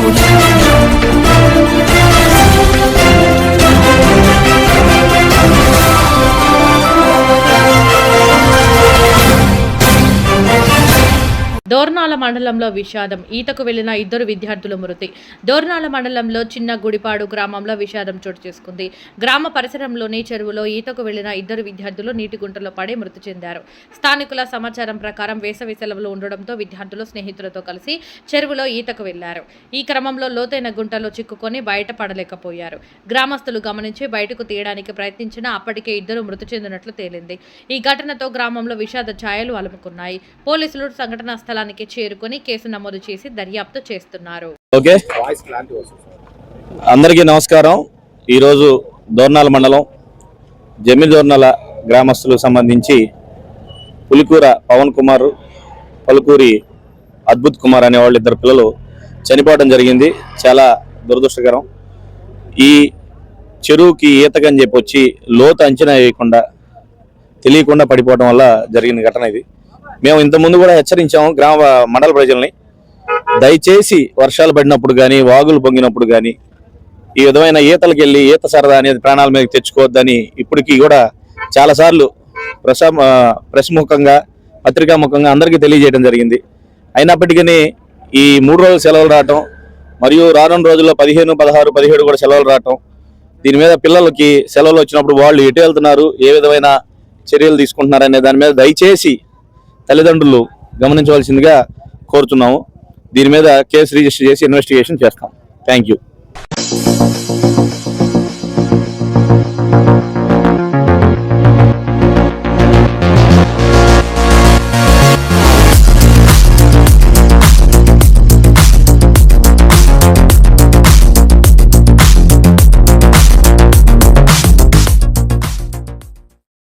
Saúde. Dornala మండలంలో విషాదం. ఈతకు వెళ్ళిన ఇద్దరు విద్యార్థులు మృతి. దోర్నాల మండలంలో చిన్న గుడిపాడు గ్రామంలో విషాదం చోటు చేసుకుంది. గ్రామ పరిసరంలోని చెరువులో ఈతకు వెళ్ళిన ఇద్దరు విద్యార్థులు నీటి గుంటలో పడి మృతి చెందారు. స్థానికుల సమాచారం ప్రకారం వేసవి సెలవులు ఉండడంతో విద్యార్థులు స్నేహితులతో కలిసి చెరువులో ఈతకు వెళ్ళారు ఈ క్రమంలో లోతైన గుంటలో చిక్కుకొని బయటపడలేకపోయారు గ్రామస్తులు గమనించి బయటకు తీయడానికి ప్రయత్నించినా అప్పటికే ఇద్దరు మృతి చెందినట్లు తేలింది. ఈ ఘటనతో గ్రామంలో విషాద ఛాయలు అలుముకున్నాయి. పోలీసులు సంఘటనా స్థలం స్థలానికి చేరుకొని కేసు నమోదు చేసి దర్యాప్తు చేస్తున్నారు. ఓకే. అందరికీ నమస్కారం. ఈరోజు దోర్నాల మండలం జమ్మి దోర్నాల గ్రామస్తులకు సంబంధించి పులికూర పవన్ కుమార్ పలుకూరి అద్భుత్ కుమార్ అనే వాళ్ళు ఇద్దరు పిల్లలు చనిపోవడం జరిగింది. చాలా దురదృష్టకరం. ఈ చెరువుకి ఈతకని చెప్పి వచ్చి లోతు అంచనా వేయకుండా తెలియకుండా పడిపోవడం వల్ల జరిగిన ఘటన ఇది. మేము ఇంతకుముందు కూడా హెచ్చరించాము గ్రామ మండల ప్రజల్ని. దయచేసి వర్షాలు పడినప్పుడు కానీ వాగులు పొంగినప్పుడు కానీ ఈ విధమైన ఈతలకు వెళ్ళి ఈత సరదా అనేది ప్రాణాల మీద తెచ్చుకోవద్దని ఇప్పటికీ కూడా చాలాసార్లు ప్రసా ప్రెస్ ముఖంగా పత్రికా ముఖంగా అందరికీ తెలియజేయడం జరిగింది. అయినప్పటికీ ఈ మూడు రోజులు సెలవులు రావటం మరియు రానున్న రోజుల్లో పదిహేను పదహారు పదిహేడు కూడా సెలవులు రావటం దీని మీద పిల్లలకి సెలవులు వచ్చినప్పుడు వాళ్ళు ఎటు వెళ్తున్నారు ఏ విధమైన చర్యలు తీసుకుంటున్నారు అనే దాని మీద దయచేసి తల్లిదండ్రులు గమనించవలసిందిగా కోరుతున్నాము. దీని మీద కేసు రిజిస్టర్ చేసి ఇన్వెస్టిగేషన్ చేస్తాం. Thank you.